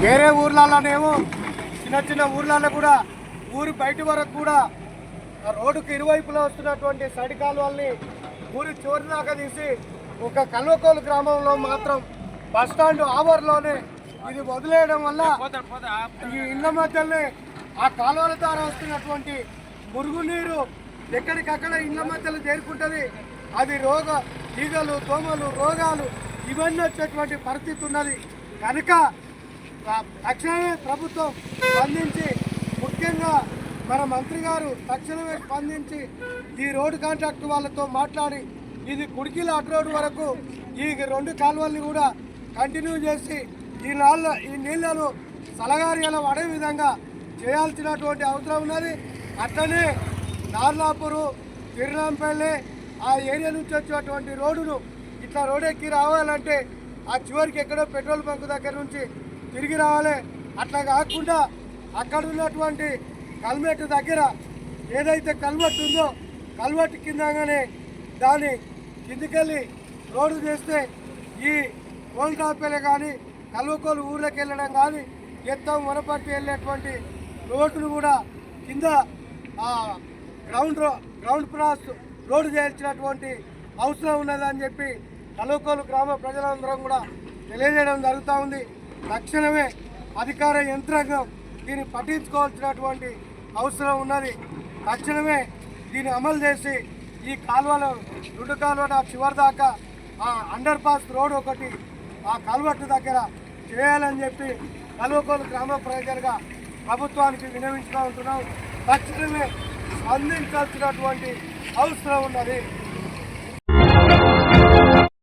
వేరే ఊర్లలోనేమో చిన్న చిన్న ఊర్లలో కూడా ఊరి బయట వరకు కూడా ఆ రోడ్డుకు ఇరువైపులా వస్తున్నటువంటి సడికాలు కాలువల్ని ఊరి చివరి తీసి ఒక కల్వకోలు గ్రామంలో మాత్రం బస్ స్టాండ్ ఆవర్లోనే ఇది వదిలేయడం వల్ల ఈ ఇళ్ళ మధ్యలోనే ఆ కాలువల ద్వారా వస్తున్నటువంటి మురుగునీరు ఎక్కడికక్కడ ఇళ్ళ మధ్యలో చేరుకుంటుంది. అది రోగ ఈగలు దోమలు రోగాలు ఇవన్నీ వచ్చేటువంటి పరిస్థితి ఉన్నది. కనుక తక్షణమే ప్రభుత్వం స్పందించి ముఖ్యంగా మన మంత్రి గారు తక్షణమే స్పందించి ఈ రోడ్డు కాంట్రాక్ట్ వాళ్ళతో మాట్లాడి ఇది కుడికిల అటు రోడ్డు వరకు ఈ రెండు కాలువల్ని కూడా కంటిన్యూ చేసి ఈ నాళ్ళ ఈ నీళ్ళను సలగారిలో పడే విధంగా చేయాల్సినటువంటి అవసరం ఉన్నది. అట్లనే నార్లాపూరు తిరునాంపల్లి ఆ ఏరియా నుంచి వచ్చేటువంటి రోడ్డును ఇట్లా రోడ్ ఎక్కి రావాలంటే ఆ చివరికి ఎక్కడో పెట్రోల్ బంక్ దగ్గర నుంచి తిరిగి రావాలి. అట్లా కాకుండా అక్కడ ఉన్నటువంటి కల్మెట్ దగ్గర ఏదైతే కల్వెట్ ఉందో కల్వెట్ కిందగానే దాన్ని కిందికెళ్ళి రోడ్డు చేస్తే ఈ కోల్టాపేలే కానీ కల్వకోలు ఊర్లోకి వెళ్ళడం కానీ ఎత్తం వనపర్తి వెళ్ళేటువంటి రోడ్డును కూడా కింద గ్రౌండ్ గ్రౌండ్ క్రాస్ రోడ్డు చేయాల్సినటువంటి అవసరం ఉన్నదని చెప్పి కల్వకోలు గ్రామ ప్రజలందరం కూడా తెలియజేయడం జరుగుతూ ఉంది. తక్షణమే అధికార యంత్రాంగం దీన్ని పట్టించుకోవాల్సినటువంటి అవసరం ఉన్నది. తక్షణమే దీన్ని అమలు చేసి ఈ కాలువలో రెండు కాలువల చివరి దాకా ఆ అండర్ పాస్ రోడ్ ఒకటి ఆ కల్వట్టు దగ్గర చేయాలని చెప్పి కలువకోలు గ్రామ ప్రజలుగా ప్రభుత్వానికి వినవించుకుంటున్నాం తక్షణమే స్పందించాల్సినటువంటి అవసరం ఉన్నది.